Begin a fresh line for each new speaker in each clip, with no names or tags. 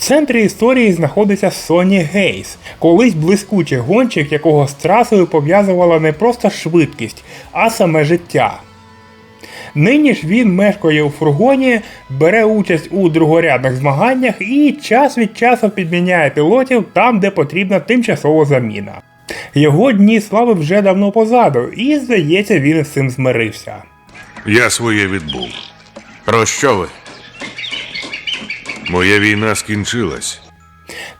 центрі історії знаходиться Соні Гейс, колись блискучий гонщик, якого з трасою пов'язувала не просто швидкість, а саме життя. Нині ж він мешкає у фургоні, бере участь у другорядних змаганнях і час від часу підміняє пілотів там, де потрібна тимчасова заміна. Його дні слави вже давно позаду, і здається, він з цим змирився.
Я своє відбув.
Про що ви?
Моя війна скінчилась.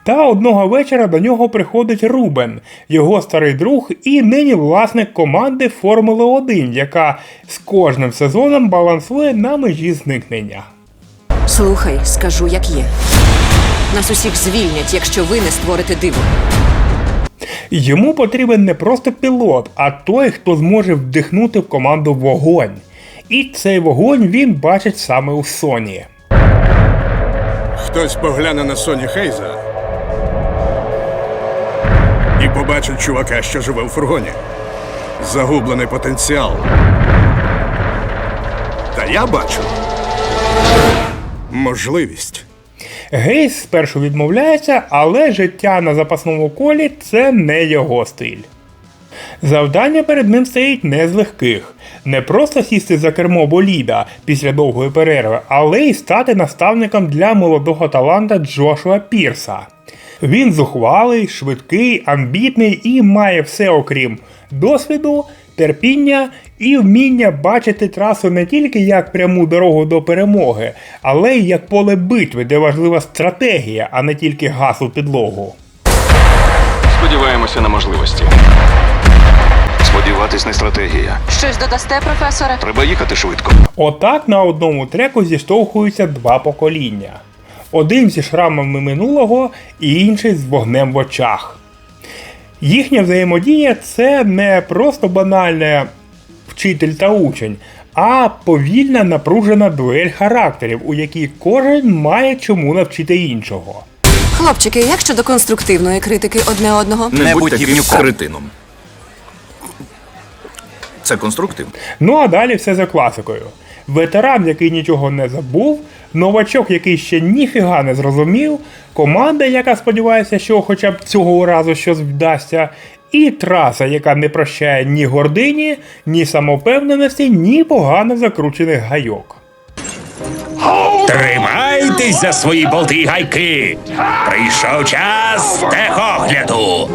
Та одного вечора до нього приходить Рубен, його старий друг і нині власник команди Формули 1, яка з кожним сезоном балансує на межі зникнення.
Слухай, скажу, як є. Нас усіх звільнять, якщо ви не створите диво.
Йому потрібен не просто пілот, а той, хто зможе вдихнути в команду вогонь. І цей вогонь він бачить саме у Соні.
Хтось погляне на Соні Хейза і побачить чувака, що живе в фургоні. Загублений потенціал. Та я бачу можливість.
Гейс спершу відмовляється, але життя на запасному колі це не його стиль. Завдання перед ним стоїть не з легких. Не просто сісти за кермо боліда після довгої перерви, але й стати наставником для молодого таланта Джошуа Пірса. Він зухвалий, швидкий, амбітний і має все окрім досвіду, терпіння і вміння бачити трасу не тільки як пряму дорогу до перемоги, але й як поле битви, де важлива стратегія, а не тільки газ у підлогу.
Сподіваємося на можливості.
Сподіватись не стратегія.
Щось додасте, професоре?
Треба їхати швидко.
Отак на одному треку зіштовхуються два покоління. Один зі шрамами минулого і інший з вогнем в очах. Їхня взаємодія це не просто банальне вчитель та учень, а повільна напружена дуель характерів, у якій кожен має чому навчити іншого.
Хлопчики, як щодо конструктивної критики одне одного?
Не, будь таким кретином. Це конструктив.
Ну а далі все за класикою. Ветеран, який нічого не забув, новачок, який ще ніфіга не зрозумів, команда, яка сподівається, що хоча б цього разу щось вдасться, і траса, яка не прощає ні гордині, ні самовпевненості, ні погано закручених гайок.
Тримайтесь за свої болти гайки. Прийшов час техогляду.